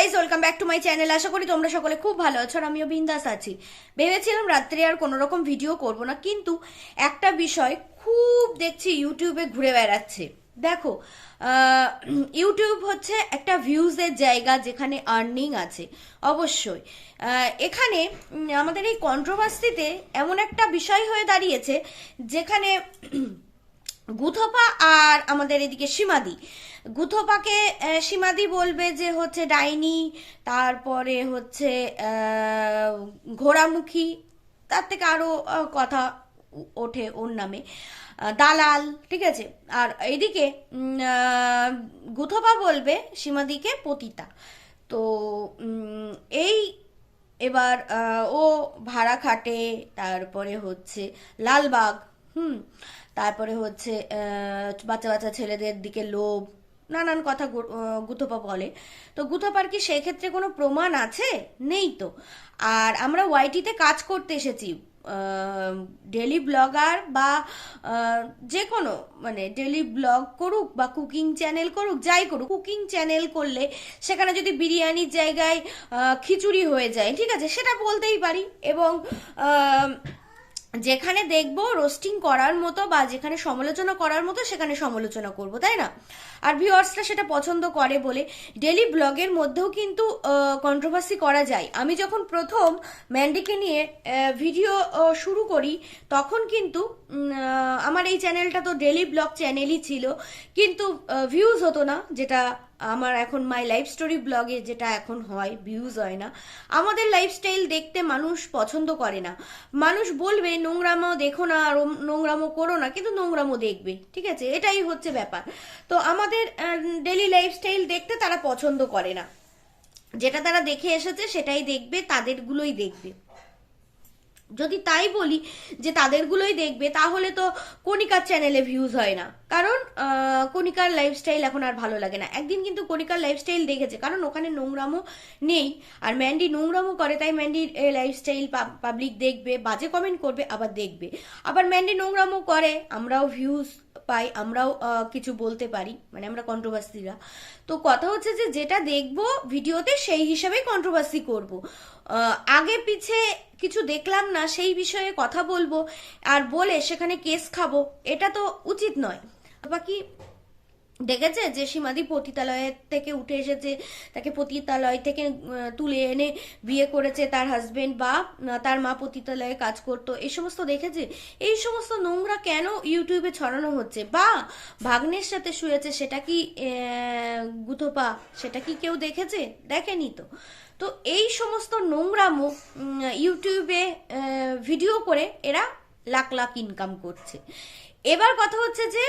Guys welcome back to my channel আশা করি তোমরা সকলে খুব ভালো আছো আর আমিও বিন্দাস আছি। ভেবেছিলাম রাত্রে আর কোনো রকম ভিডিও করব না, কিন্তু একটা বিষয় খুব দেখছি ইউটিউবে ঘুরে বেড়াচ্ছে। দেখো ইউটিউব হচ্ছে একটা ভিউজের জায়গা যেখানে আর্নিং আছে, অবশ্যই। এখানে আমাদের এই কন্ট্রোভার্সিতে এমন একটা বিষয় হয়ে দাঁড়িয়েছে, যেখানে গুথপা আর আমাদের এদিকে সীমাদি। গুথপাকে সীমাদি বলবে যে হচ্ছে ডাইনি, তারপরে হচ্ছে ঘোড়ামুখী, তার থেকে আরও কথা ওঠে ওর নামে। দালাল, ঠিক আছে? আর এদিকে গুথপা বলবে সীমাদিকে পতিতা। তো এই এবার ও ভাড়া খাটে তারপরে হচ্ছে লালবাগ হুম। তারপরে হচ্ছে বাচ্চা বাচ্চা ছেলেদের দিকে লোভ, নানান কথা গুথপা বলে। তো গুথপার কি সেক্ষেত্রে কোনো প্রমাণ আছে? নেই তো। আর আমরা ওয়াইটিতে কাজ করতে এসেছি ডেলি ব্লগার বা যে কোনো মানে ডেলি ব্লগ করুক বা কুকিং চ্যানেল করুক, যাই করুক, কুকিং চ্যানেল করলে সেখানে যদি বিরিয়ানির জায়গায় খিচুড়ি হয়ে যায়, ঠিক আছে, সেটা বলতেই পারি। এবং যেখানে দেখব রোস্টিং করার মতো বা যেখানে সমালোচনা করার মতো সেখানে সমালোচনা করব, তাই না? আর ভিউয়ার্সরা সেটা পছন্দ করে বলে ডেলি ব্লগের মধ্যেও কিন্তু কন্ট্রোভার্সি করা যায়। আমি যখন প্রথম ম্যান্ডিকে নিয়ে ভিডিও শুরু করি, তখন কিন্তু আমার এই চ্যানেলটা তো ডেলি ব্লগ চ্যানেলই ছিল। কিন্তু ভিউজ হতো না, যেটা আমার এখন মাই লাইফ স্টোরি ব্লগে যেটা এখন হয় ভিউজ হয় না, আমাদের লাইফস্টাইল দেখতে মানুষ পছন্দ করে না। মানুষ বলবে, নোংরামো দেখো না, আর নোংরামো করো না। কিন্তু নোংরামো দেখবে, ঠিক আছে? এটাই হচ্ছে ব্যাপার। তো আমাদের ডেলি লাইফস্টাইল দেখতে তারা পছন্দ করে না। যেটা তারা দেখে এসেছে, সেটাই দেখবে, তাদেরগুলোই দেখবে। যদি তাই বলি যে তাদেরগুলোই দেখবে, তাহলে তো কণিকার চ্যানেলে ভিউজ হয় না। কারণ কণিকার লাইফস্টাইল এখন আর ভালো লাগে না। একদিন কিন্তু কণিকার লাইফস্টাইল দেখেছে, কারণ ওখানে নোংরামও নেই। আর ম্যান্ডি নোংরামও করে, তাই ম্যান্ডির লাইফস্টাইল পাবলিক দেখবে, বাজে কমেন্ট করবে, আবার দেখবে। আবার ম্যান্ডি নোংরামও করে, আমরাও ভিউজ পাই, আমরাও কিছু বলতে পারি মানে আমরা কন্ট্রোভার্সিরা তো কথা হচ্ছে যে, যেটা দেখব ভিডিওতে, সেই হিসাবেই কন্ট্রোভার্সি করব। আগে পিছে কিছু দেখলাম না, সেই বিষয়ে কথা বলব, আর বলে সেখানে কেস খাব, এটা তো উচিত নয়। বাকি দেখেছে যে সীমাদি পতিতালয়ের থেকে উঠে এসেছে তাকে পতিতালয় থেকে তুলে এনে বিয়ে করেছে তার হাজবেন্ড বা তার মা পতিতালয়ে কাজ করতো। এই সমস্ত দেখেছে? এই সমস্ত নোংরা কেন ইউটিউবে ছড়ানো হচ্ছে? বা ভাগ্নের সাথে শুয়েছে সেটা কি গুথপা সেটা কি কেউ দেখেছে? দেখেনি তো। তো এই সমস্ত নোংরামো উম, ইউটিউবে ভিডিও করে এরা লাখ লাখ ইনকাম করছে। এবার কথা হচ্ছে যে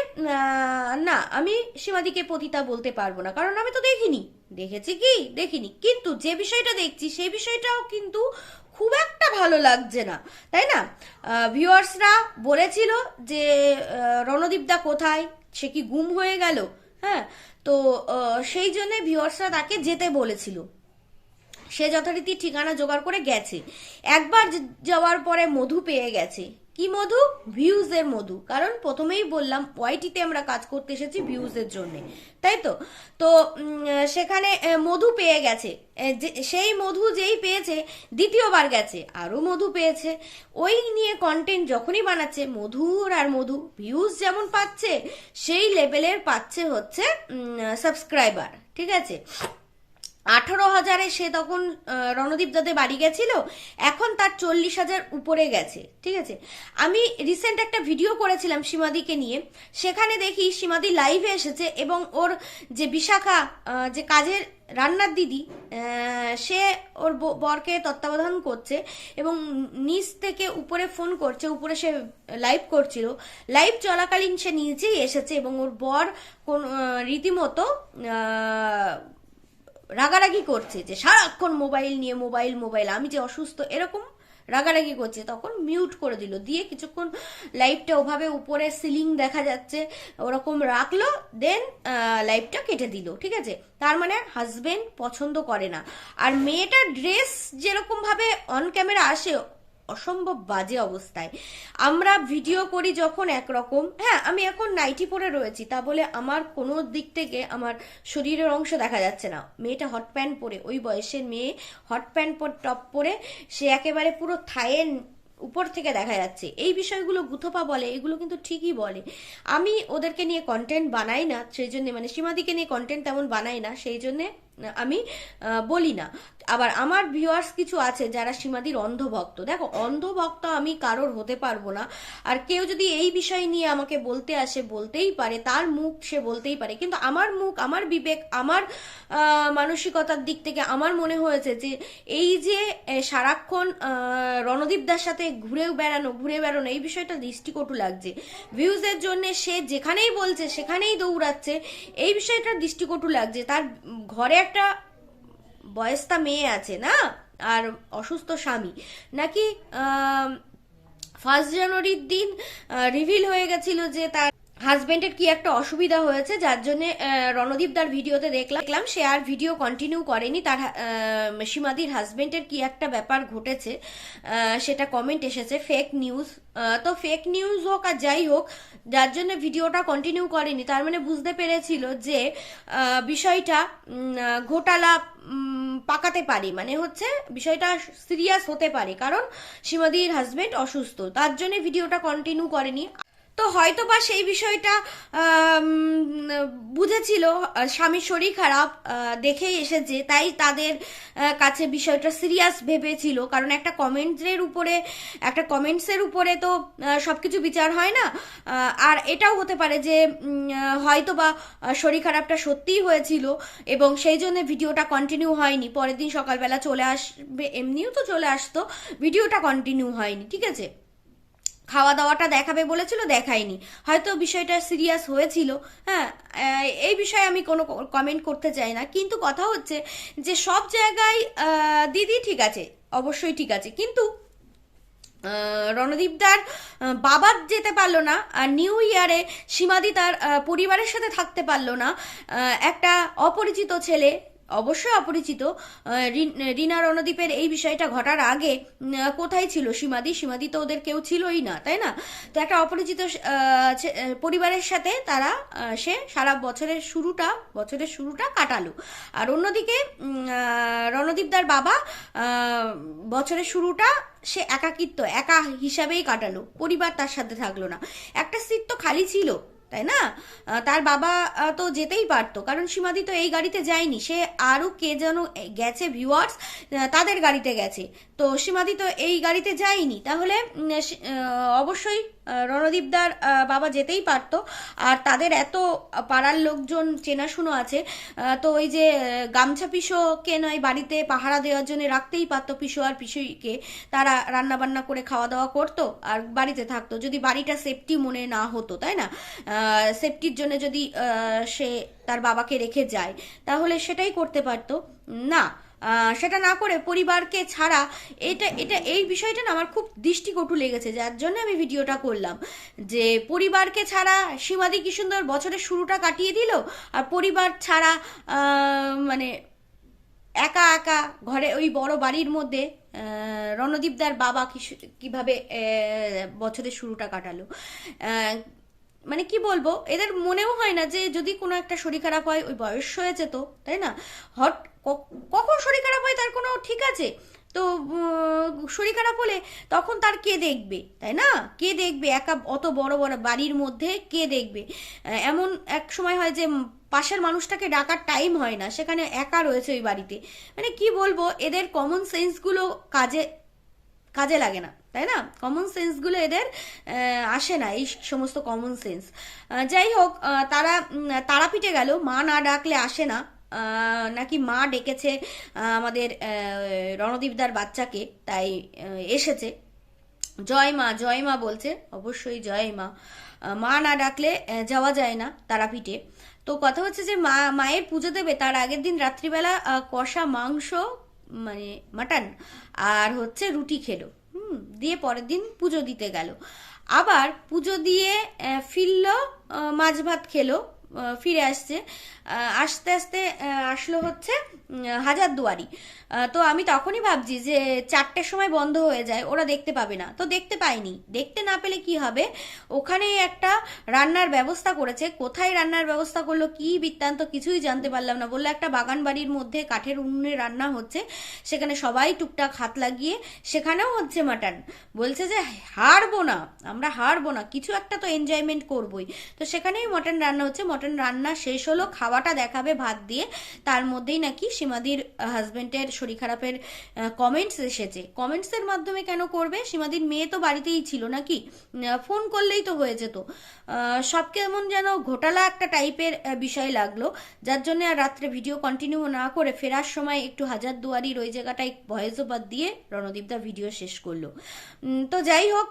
না, আমি সীমাদিকে পতিতা বলতে পারব না, কারণ আমি তো দেখিনি। দেখেছি কি? দেখিনি। কিন্তু যে বিষয়টা দেখছি, সেই বিষয়টাও কিন্তু খুব একটা ভালো লাগছে না। তাই না? ভিউয়ার্সরা বলেছিল যে রণদীপদা কোথায়? সে কি গুম হয়ে গেল? হ্যাঁ? তো সেই জন্য ভিউয়ার্সরা তাকে যেতে বলেছিল। সে যথারীতি ঠিকানা জোগাড় করে গেছে। একবার যাওয়ার পরে মধু পেয়ে গেছে। কি মধু? ভিউজের মধু। কারণ প্রথমেই বললাম, ওয়াইটিতে আমরা কাজ করতে এসেছি ভিউজের জন্য। তাই তো? তো সেখানে মধু পেয়ে গেছে। সেই মধু যেই পেয়েছে, দ্বিতীয়বার গেছে, আরও মধু পেয়েছে। ওই নিয়ে কন্টেন্ট যখনই বানাচ্ছে, মধুর আর মধু ভিউজ যেমন পাচ্ছে, সেই লেভেলের পাচ্ছে হচ্ছে সাবস্ক্রাইবার ঠিক আছে? আঠারো হাজারে সে তখন রণদীপ দাদের বাড়ি গেছিল, এখন তার চল্লিশ হাজার উপরে গেছে, ঠিক আছে? আমি রিসেন্ট একটা ভিডিও করেছিলাম সীমাদিকে নিয়ে, সেখানে দেখি সীমাদি লাইভে এসেছে এবং ওর যে বিশাখা যে কাজের রান্নার দিদি সে ওর বরকে তত্ত্বাবধান করছে এবং নিচ থেকে উপরে ফোন করছে, উপরে সে লাইভ করছিল। লাইভ চলাকালীন সে নিজেই এসেছে এবং ওর বর কোন রীতিমতো রাগারাগি করছে যে সারাক্ষণ মোবাইল নিয়ে মোবাইল মোবাইল, আমি যে অসুস্থ, এরকম রাগারাগি করছে। তখন মিউট করে দিল। দিয়ে কিছুক্ষণ লাইফটা ওভাবে উপরে সিলিং দেখা যাচ্ছে, ওরকম রাখল দেন লাইফটা কেটে দিল, ঠিক আছে? তার মানে হাজবেন্ড পছন্দ করে না। আর মেয়েটার ড্রেস যেরকমভাবে অন ক্যামেরা আসে অসম্ভব বাজে অবস্থায়। আমরা ভিডিও করি যখন একরকম। হ্যাঁ আমি এখন নাইটি পরে রয়েছি, তা বলে আমার কোনো দিক থেকে আমার শরীরের অংশ দেখা যাচ্ছে না। মেয়েটা হট প্যান্ট পরে, ওই বয়সের মেয়ে হট প্যান্ট পর টপ পরে, সে একেবারে পুরো থায়ের উপর থেকে দেখা যাচ্ছে। এই বিষয়গুলো গুথোপা বলে, এগুলো কিন্তু ঠিকই বলে। আমি ওদেরকে নিয়ে কন্টেন্ট বানাই না, সেই জন্য মানে সীমাদিকে নিয়ে কন্টেন্ট তেমন বানাই না, সেই জন্যে আমি বলি না। আবার আমার ভিউয়ার্স কিছু আছে যারা সীমাদির অন্ধভক্ত। দেখো অন্ধভক্ত আমি কারোর হতে পারব না। আর কেউ যদি এই বিষয় নিয়ে আমাকে বলতে আসে বলতেই পারে তার মুখ সে বলতেই পারে। কিন্তু আমার মুখ আমার বিবেক আমার মানসিকতার দিক থেকে আমার মনে হয়েছে যে এই যে সারাক্ষণ আহ, রণদীপ দার সাথে ঘুরে বেড়ানো ঘুরে বেড়ানো এই বিষয়টা দৃষ্টিকটু লাগছে। ভিউজের জন্য সে যেখানেই বলছে সেখানেই দৌড়াচ্ছে এই বিষয়টা দৃষ্টিকটু লাগছে। তার ঘরে একটা বয়স্তা মেয়ে আছে, না? আর অসুস্থ স্বামী। নাকি ফার্স্ট জানুয়ারির দিন রিভিল হয়ে গেছিল যে তার হাজবেন্ডের কি একটা অসুবিধা হয়েছে? যার জন্য রণদীপ দার ভিডিওতে দেখলাম দেখলাম সে আর ভিডিও কন্টিনিউ করেনি। তার সীমাদির হাজবেন্ডের কি একটা ব্যাপার ঘটেছে সেটা কমেন্ট এসেছে ফেক নিউজ তো ফেক নিউজ হোক আর যাই হোক, যার জন্য ভিডিওটা কন্টিনিউ করেনি, তার মানে বুঝতে পেরেছিল যে বিষয়টা ঘোটালা পাকাতে পারে। মানে হচ্ছে, বিষয়টা সিরিয়াস হতে পারে। কারণ, সীমাদির হাজবেন্ড অসুস্থ, তার জন্য ভিডিওটা কন্টিনিউ করেনি। তো হয়তো বা সেই বিষয়টা বুঝেছিল স্বামীর শরীর খারাপ দেখেই এসেছে, তাই তাদের কাছে বিষয়টা সিরিয়াস ভেবেছিল। কারণ একটা কমেন্টসের উপরে, একটা কমেন্টসের উপরে তো সব কিছু বিচার হয় না। আর এটাও হতে পারে যে হয়তো বা শরীর খারাপটা সত্যিই হয়েছিল এবং সেই জন্য ভিডিওটা কন্টিনিউ হয়নি। পরের দিন সকালবেলা চলে আসবে, এমনিও তো চলে আসতো, ভিডিওটা কন্টিনিউ হয়নি, ঠিক আছে? খাওয়া দাওয়াটা দেখাবে বলেছিল দেখায়নি। হয়তো বিষয়টা সিরিয়াস হয়েছিল। হ্যাঁ এই বিষয়ে আমি কোনো কমেন্ট করতে চাই না। কিন্তু কথা হচ্ছে যে সব জায়গায় দিদি ঠিক আছে অবশ্যই ঠিক আছে। কিন্তু রণদীপদার আহ, বাবা যেতে পারল না আর নিউ ইয়ারে সীমাদি তার পরিবারের সাথে থাকতে পারল না। একটা অপরিচিত ছেলে অবশ্যই অপরিচিত রিন- রণদীপের এই বিষয়টা ঘটার আগে কোথায় ছিল সীমাদি? সীমাদি তো ওদের কেউ ছিলই না, তাই না? তো একটা অপরিচিত পরিবারের সাথে তারা সে সারা বছরের শুরুটা বছরের শুরুটা কাটালো। আর অন্যদিকে রণদীপদার বাবা বছরের শুরুটা সে একাকিত্ব, একা হিসাবেই কাটালো। পরিবার তার সাথে থাকল না। একটা সিট তো খালি ছিল। তাই না? তার বাবা তো যেতেই পারতো। কারণ সীমাদি তো এই গাড়িতে যায়নি। সে আরও কে যেন গেছে ভিউয়ার্স তাদের গাড়িতে গেছে। তো সীমাদি তো এই গাড়িতে যায়নি। তাহলে অবশ্যই রণদীপদার বাবা যেতেই পারতো। আর তাদের এত পাড়ার লোকজন চেনাশুনো আছে তো ওই যে গামছা পিসোকে নয় বাড়িতে পাহারা দেওয়ার জন্য রাখতেই পারতো পিসো আর পিসুইকে তারা রান্না বান্না করে খাওয়া দাওয়া করতো আর বাড়িতে থাকতো। যদি বাড়িটা সেফটি মনে না হতো, তাই না? সেফটির জন্য যদি সে তার বাবাকে রেখে যায়, তাহলে সেটাই করতে পারতো। না সেটা না করে পরিবারকে ছাড়া এটা এটা, এই বিষয়টা না আমার খুব দৃষ্টিকটু লেগেছে, যার জন্য আমি ভিডিওটা করলাম। যে পরিবারকে ছাড়া সীমাদি কি সুন্দর বছরের শুরুটা কাটিয়ে দিল, আর পরিবার ছাড়া মানে একা একা ঘরে ওই বড় বাড়ির মধ্যে রণদীপদার বাবা কীভাবে বছরের শুরুটা কাটালো। মানে কি বলব, এদের মনেও হয় না যে যদি কোনো একটা শরীর খারাপ হয়, ওই বয়স হয়েছে তো তাই না? হট কখন শরীর খারাপ হয় তার কোনো ঠিক আছে? তো শরীর খারাপ হলে তখন তার কে দেখবে? তাই না? কে দেখবে? একা অত বড় বড় বাড়ির মধ্যে কে দেখবে? এমন এক সময় হয় যে পাশের মানুষটাকে ডাকার টাইম হয় না। সেখানে একা রয়েছে ওই বাড়িতে। মানে কি বলব, এদের কমন সেন্সগুলো কাজে কাজে লাগে না। তাই না? কমন সেন্সগুলো এদের আসে না, এই সমস্ত কমন সেন্স যাই হোক তারা তারাপীঠে গেল। মা না ডাকলে আসে না। নাকি মা ডেকেছে আমাদের রণদীপদার বাচ্চাকে, তাই এসেছে। জয় মা জয় মা বলছে, অবশ্যই জয় মা। মা না ডাকলে যাওয়া যায় না তারাপীঠে। তো কথা হচ্ছে যে, মা, মায়ের পুজো দেবে, তার আগের দিন রাত্রিবেলা কষা মাংস মানে মাটন, আর হচ্ছে রুটি খেলো। হুম, দিয়ে পরের দিন পুজো দিতে গেল। আবার পুজো দিয়ে ফিরলো মাছ ভাত খেলো। ফিরে আসছে। আস্তে আস্তে আসলো হচ্ছে উম, হাজারদুয়ারি আহ, তো আমি তখনই ভাবছি যে চারটের সময় বন্ধ হয়ে যায় ওরা দেখতে পাবে না। তো দেখতে পাইনি। দেখতে না পেলে কি হবে? ওখানে একটা রান্নার ব্যবস্থা করেছে। কোথায় রান্নার ব্যবস্থা করল কি বৃত্তান্ত কিছুই জানতে পারলাম না। বলল একটা বাগান বাড়ির মধ্যে কাঠের উনুনে রান্না হচ্ছে। সেখানে সবাই টুকটাক হাত লাগিয়ে সেখানেও হচ্ছে মাটন। বলছে যে হারবো না আমরা হারবো না। কিছু একটা তো এনজয়মেন্ট করবই। তো সেখানেই মটন রান্না হচ্ছে। মটন রান্না শেষ হলো, খাওয়াটা দেখাবে ভাত দিয়ে। তার মধ্যেই নাকি সীমাদির হাজবেন্ডের শরীর খারাপের কমেন্টস এসেছে। কমেন্টসের মাধ্যমে কেন করবে? সীমাদির মেয়ে তো বাড়িতেই ছিল নাকি? ফোন করলেই তো হয়ে যেত। সব কেমন যেন ঘোটালা একটা টাইপের বিষয় লাগল। যার জন্য আর রাত্রে ভিডিও কন্টিনিউ না করে ফেরার সময় একটু হাজার দুয়ারির ওই জায়গাটায় ভয়েস ওভার দিয়ে রণদীপদা ভিডিও শেষ করল। তো যাই হোক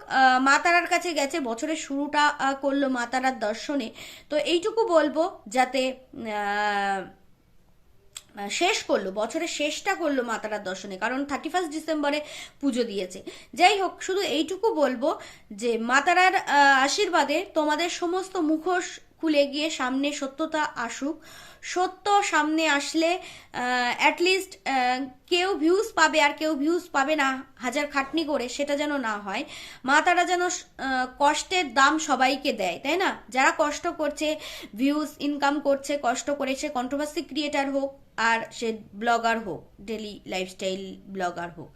মা তারার কাছে গেছে। বছরের শুরুটা করল মা তারার দর্শনে। তো এইটুকু বলব যাতে শেষ করল, বছরের শেষটা করল মাতারার দর্শনে, কারণ থার্টি ফার্স্ট ডিসেম্বরে পুজো দিয়েছে। যাই হোক, শুধু এইটুকু বলব যে মাতারার আশীর্বাদে তোমাদের সমস্ত মুখোশ খুলে গিয়ে সামনে সত্যতা আসুক। সত্য সামনে আসলে অ্যাটলিস্ট কেউ ভিউজ পাবে আর কেউ ভিউজ পাবে না, হাজার খাটনি করে, সেটা যেন না হয়। মা তারা যেন কষ্টের দাম সবাইকে দেয়, তাই না? যারা কষ্ট করছে ভিউজ ইনকাম করছে, কষ্ট করেছে কন্ট্রোভার্সি ক্রিয়েটার হোক আর সে ব্লগার হোক ডেলি লাইফস্টাইল ব্লগার হোক।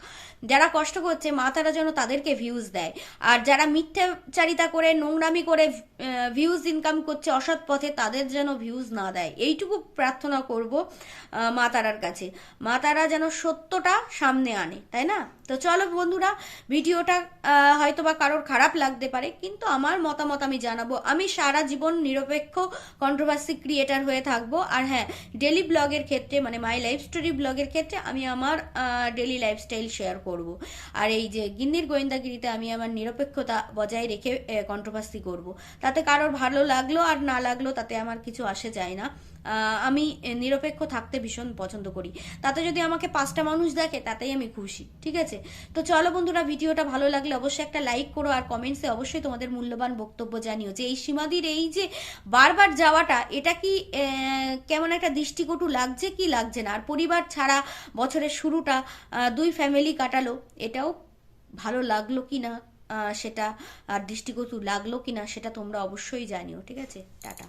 যারা কষ্ট করছে, মা তারা যেন তাদেরকে ভিউজ দেয়। আর যারা মিথ্যাচারিতা করে, নোংরামি করে ভিউজ ইনকাম করছে, অসৎ পথে, তাদের যেন ভিউজ না দেয়। এইটুকু প্রার্থনা করব মা তারার কাছে। মা তারা যেন সত্যটা সামনে আনে, তাই না? তো চলো বন্ধুরা, ভিডিওটা হয়তো বা কারোর খারাপ লাগতে পারে, কিন্তু আমার মতামত আমি জানাব। আমি সারা জীবন নিরপেক্ষ কন্ট্রোভার্সি ক্রিয়েটার হয়ে থাকব। আর হ্যাঁ ডেলি ব্লগের ক্ষেত্রে মানে মাই লাইফ স্টোরি ব্লগের ক্ষেত্রে আমি আমার ডেলি লাইফস্টাইল শেয়ার করব। আর এই যে গিন্নির গোয়েন্দাগিরিতে আমি আমার নিরপেক্ষতা বজায় রেখে কন্ট্রোভার্সি করব। তাতে কারোর ভালো লাগল আর না লাগল, তাতে আমার কিছু আসে যায় না। আমি নিরপেক্ষ থাকতে ভীষণ পছন্দ করি। তাতে যদি আমাকে পাঁচটা মানুষ দেখে, তাতেই আমি খুশি, ঠিক আছে? তো চলো বন্ধুরা, ভিডিওটা ভালো লাগলে অবশ্যই একটা লাইক করো আর কমেন্টসে অবশ্যই তোমাদের মূল্যবান বক্তব্য জানিও যে এই সীমাদির এই যে বারবার যাওয়াটা, এটা কি কেমন একটা দৃষ্টিকটু লাগছে কি লাগছে না? আর পরিবার ছাড়া বছরের শুরুটা দুই ফ্যামিলি কাটালো, এটাও ভালো লাগল কি না? সেটা, আর দৃষ্টিকটু লাগল কি না, সেটা তোমরা অবশ্যই জানিও, ঠিক আছে? টাটা।